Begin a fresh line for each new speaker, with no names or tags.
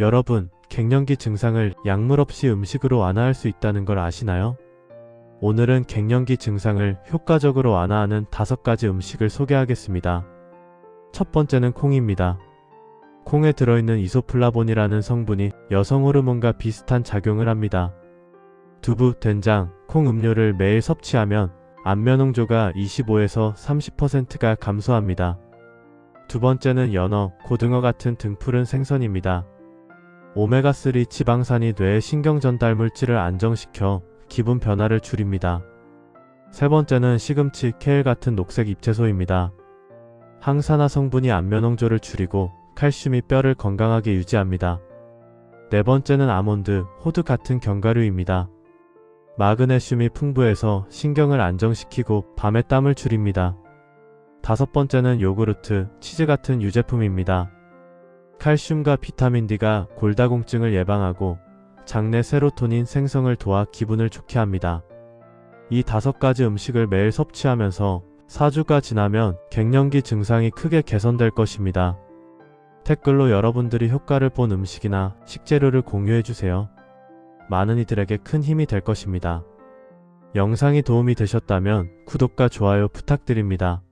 여러분, 갱년기 증상을 약물 없이 음식으로 완화할 수 있다는 걸 아시나요? 오늘은 갱년기 증상을 효과적으로 완화하는 다섯 가지 음식을 소개하겠습니다. 첫 번째는 콩입니다. 콩에 들어있는 이소플라본이라는 성분이 여성 호르몬과 비슷한 작용을 합니다. 두부, 된장, 콩 음료를 매일 섭취하면 안면홍조가 25에서 30%가 감소합니다. 두 번째는 연어, 고등어 같은 등푸른 생선입니다. 오메가3 지방산이 뇌의 신경 전달 물질을 안정시켜 기분 변화를 줄입니다. 세 번째는 시금치, 케일 같은 녹색 잎채소입니다. 항산화 성분이 안면홍조를 줄이고 칼슘이 뼈를 건강하게 유지합니다. 네 번째는 아몬드, 호두 같은 견과류입니다. 마그네슘이 풍부해서 신경을 안정시키고 밤에 땀을 줄입니다. 다섯 번째는 요구르트, 치즈 같은 유제품입니다. 칼슘과 비타민 D가 골다공증을 예방하고 장내 세로토닌 생성을 도와 기분을 좋게 합니다. 이 다섯 가지 음식을 매일 섭취하면서 4주가 지나면 갱년기 증상이 크게 개선될 것입니다. 댓글로 여러분들이 효과를 본 음식이나 식재료를 공유해주세요. 많은 이들에게 큰 힘이 될 것입니다. 영상이 도움이 되셨다면 구독과 좋아요 부탁드립니다.